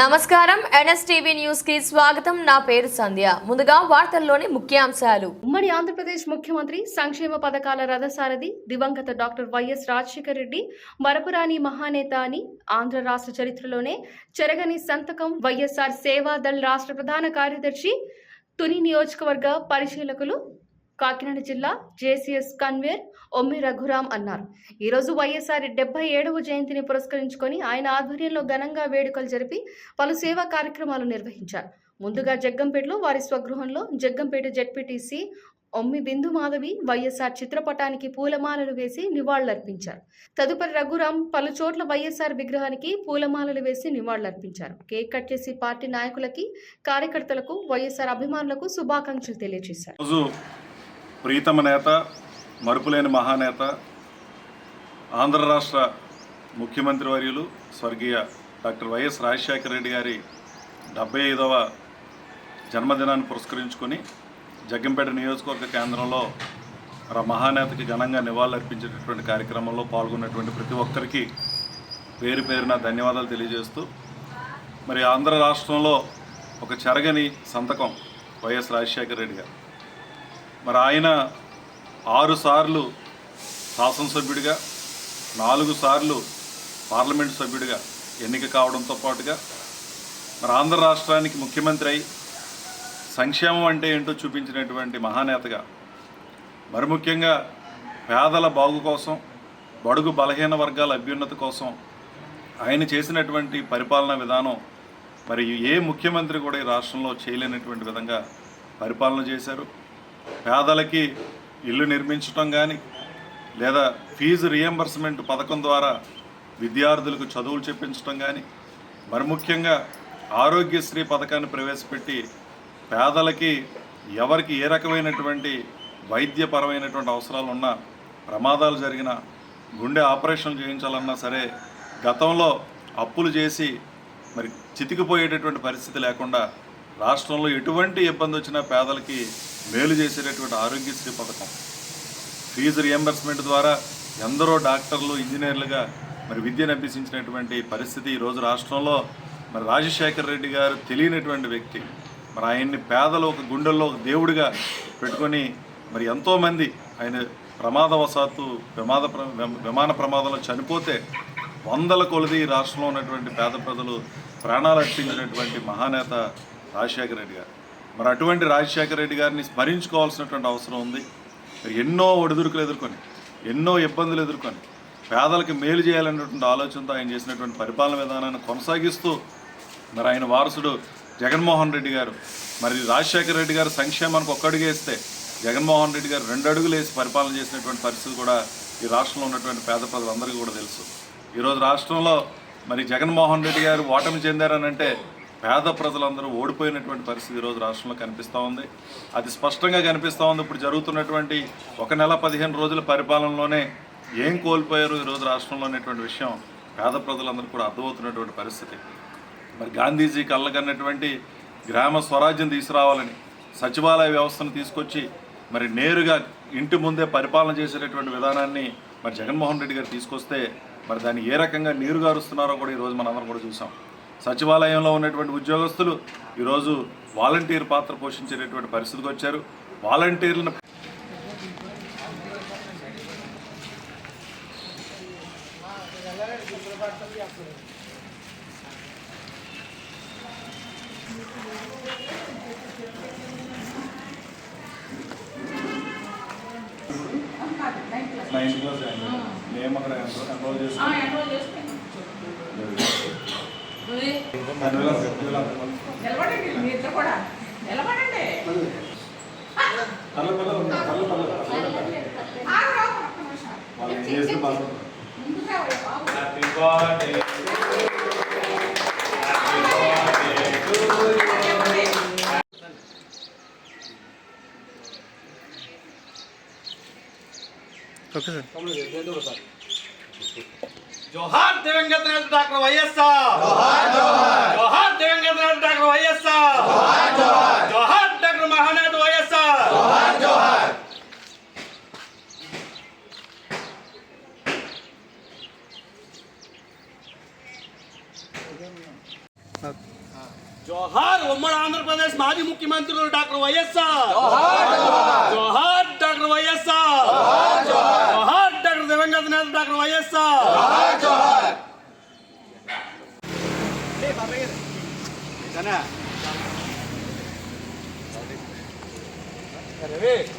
నమస్కారం. ఎన్ఎస్టీవీ న్యూస్కి స్వాగతం. నా పేరు సంధ్య. ముందుగా వార్తల్లోని ముఖ్యాంశాలు. ఉమ్మడి ఆంధ్రప్రదేశ్ ముఖ్యమంత్రి సంక్షేమ పథకాల రథసారథి దివంగత డాక్టర్ వైఎస్ రాజశేఖర రెడ్డి మరపురాని మహానేత అని ఆంధ్ర రాష్ట్ర చరిత్రలోనే చెరగని సంతకం వైఎస్ఆర్ సేవాదళ్ రాష్ట్ర ప్రధాన కార్యదర్శి తుని నియోజకవర్గ పరిశీలకులు కాకినాడ జిల్లా జేసీఎస్ కన్వేర్ ఒమ్మి రఘురాం అన్నారు. ఈరోజు వైఎస్ఆర్ డెబ్బై ఏడవ జయంతిని పురస్కరించుకొని ఆయన ఆధ్వర్యంలో ఘనంగా వేడుకలు జరిపి పలు సేవా కార్యక్రమాలు నిర్వహించారు. ముందుగా జగ్గంపేటలో వారి స్వగృహంలో జగ్గంపేట జడ్పీటీసీ ఒమ్మి బిందు మాధవి వైఎస్ఆర్ చిత్రపటానికి పూలమాలలు వేసి నివాళులర్పించారు. తదుపరి రఘురాం పలు చోట్ల వైఎస్ఆర్ విగ్రహానికి పూలమాలలు వేసి నివాళులర్పించారు. కేక్ కట్ చేసి పార్టీ నాయకులకి కార్యకర్తలకు వైఎస్ఆర్ అభిమానులకు శుభాకాంక్షలు తెలియజేశారు. ప్రీతమ నేత మరుపులేని మహానేత ఆంధ్ర రాష్ట్ర ముఖ్యమంత్రి వర్యులు స్వర్గీయ డాక్టర్ వైఎస్ రాజశేఖర రెడ్డి గారి డెబ్బై ఐదవ జన్మదినాన్ని పురస్కరించుకొని జగ్గంపేట నియోజకవర్గ కేంద్రంలో మరి మహానేతకి ఘనంగా నివాళులర్పించేటటువంటి కార్యక్రమంలో పాల్గొన్నటువంటి ప్రతి ఒక్కరికి పేరు పేరున ధన్యవాదాలు తెలియజేస్తూ మరి ఆంధ్ర రాష్ట్రంలో ఒక చెరగని సంతకం వైఎస్ రాజశేఖర రెడ్డి గారు. మరి ఆయన ఆరు సార్లు శాసనసభ్యుడిగా నాలుగు సార్లు పార్లమెంట్ సభ్యుడిగా ఎన్నిక కావడంతో పాటుగా మరి ఆంధ్ర రాష్ట్రానికి ముఖ్యమంత్రి అయి సంక్షేమం అంటే ఏంటో చూపించినటువంటి మహానేతగా మరి ముఖ్యంగా పేదల బాగు కోసం బడుగు బలహీన వర్గాల అభ్యున్నతి కోసం ఆయన చేసినటువంటి పరిపాలనా విధానం మరి ఏ ముఖ్యమంత్రి కూడా ఈ రాష్ట్రంలో చేయలేనటువంటి విధంగా పరిపాలన చేశారు. పేదలకి ఇల్లు నిర్మించడం కానీ లేదా ఫీజు రియంబర్స్మెంట్ పథకం ద్వారా విద్యార్థులకు చదువులు చెప్పించడం కానీ మరి ముఖ్యంగా ఆరోగ్యశ్రీ పథకాన్ని ప్రవేశపెట్టి పేదలకి ఎవరికి ఏ రకమైనటువంటి వైద్యపరమైనటువంటి అవసరాలు ఉన్నా ప్రమాదాలు జరిగిన గుండె ఆపరేషన్ చేయించాలన్నా సరే గతంలో అప్పులు చేసి మరి చితికిపోయేటటువంటి పరిస్థితి లేకుండా రాష్ట్రంలో ఎటువంటి ఇబ్బంది వచ్చినా పేదలకి మేలు చేసేటటువంటి ఆరోగ్యశ్రీ పథకం. ఫీజు రియంబర్స్మెంట్ ద్వారా ఎందరో డాక్టర్లు ఇంజనీర్లుగా మరి విద్యను అభ్యసించినటువంటి పరిస్థితి ఈరోజు రాష్ట్రంలో. మరి రాజశేఖర రెడ్డి గారు తెలియనటువంటి వ్యక్తి. మరి ఆయన్ని పేదలు ఒక గుండెల్లో ఒక దేవుడిగా పెట్టుకొని మరి ఎంతోమంది ఆయన ప్రమాదవశాత్తు ప్రమాద విమాన ప్రమాదంలో చనిపోతే వందల కొలది ఈ రాష్ట్రంలో ఉన్నటువంటి పేద ప్రజలు ప్రాణాలు అర్పించినటువంటి మహానేత రాజశేఖర రెడ్డి గారు. మరి అటువంటి రాజశేఖర రెడ్డి గారిని స్మరించుకోవాల్సినటువంటి అవసరం ఉంది. ఎన్నో ఒడిదుడుకులు ఎదుర్కొని ఎన్నో ఇబ్బందులు ఎదుర్కొని పేదలకు మేలు చేయాలనేటువంటి ఆలోచనతో ఆయన చేసినటువంటి పరిపాలన విధానాన్ని కొనసాగిస్తూ మరి ఆయన వారసుడు జగన్మోహన్ రెడ్డి గారు. మరి రాజశేఖర రెడ్డి గారు సంక్షేమానికి ఒక్క వేస్తే జగన్మోహన్ రెడ్డి గారు రెండు అడుగులు వేసి పరిపాలన చేసినటువంటి పరిస్థితి కూడా ఈ రాష్ట్రంలో ఉన్నటువంటి పేద ప్రజలందరికీ కూడా తెలుసు. ఈరోజు రాష్ట్రంలో మరి జగన్మోహన్ రెడ్డి గారు ఓటమి చెందారనంటే పేద ప్రజలందరూ ఓడిపోయినటువంటి పరిస్థితి ఈరోజు రాష్ట్రంలో కనిపిస్తూ ఉంది. అది స్పష్టంగా కనిపిస్తూ ఉంది. ఇప్పుడు జరుగుతున్నటువంటి ఒక నెల పదిహేను రోజుల పరిపాలనలోనే ఏం కోల్పోయారు ఈరోజు రాష్ట్రంలో ఉన్నటువంటి విషయం పేద ప్రజలందరూ కూడా అర్థమవుతున్నటువంటి పరిస్థితి. మరి గాంధీజీ కళ్ళకన్నటువంటి గ్రామ స్వరాజ్యం తీసుకురావాలని సచివాలయ వ్యవస్థను తీసుకొచ్చి మరి నేరుగా ఇంటి ముందే పరిపాలన చేసేటటువంటి విధానాన్ని మరి జగన్మోహన్ రెడ్డి గారు తీసుకొస్తే మరి దాన్ని ఏ రకంగా నీరు గారుస్తున్నారో కూడా ఈరోజు మనందరం కూడా చూసాం. సచివాలయంలో ఉన్నటువంటి ఉద్యోగస్తులు ఈరోజు వాలంటీర్ పాత్ర పోషించేటటువంటి పరిస్థితికి వచ్చారు. వాలంటీర్లను నైన్త్ క్లాస్ మేము అక్కడ ఎన్రోల్ చేసుకున్నాం నిలబడండి మీ ఇద్దరు కూడా. జోహార్ దివంగత నేత డాక్టర్ వైఎస్ఆర్ జోహార్ జోహార్ జోహార్ దివంగత నేత డాక్టర్ వైఎస్ఆర్ జోహార్ జోహార్ జోహార్ డాక్టర్ మహానేత వైఎస్ఆర్ జోహార్ జోహార్ జోహార్ ఉమ్మడి ఆంధ్రప్రదేశ్ మాజీ ముఖ్యమంత్రులు డాక్టర్ వైఎస్ఆర్ జోహార్ డాక్టర్ వైఎస్ఆర్ జోహార్ డాక్టర్ దివంగత నేత డాక్టర్ వైఎస్ఆర్ sana. Ada.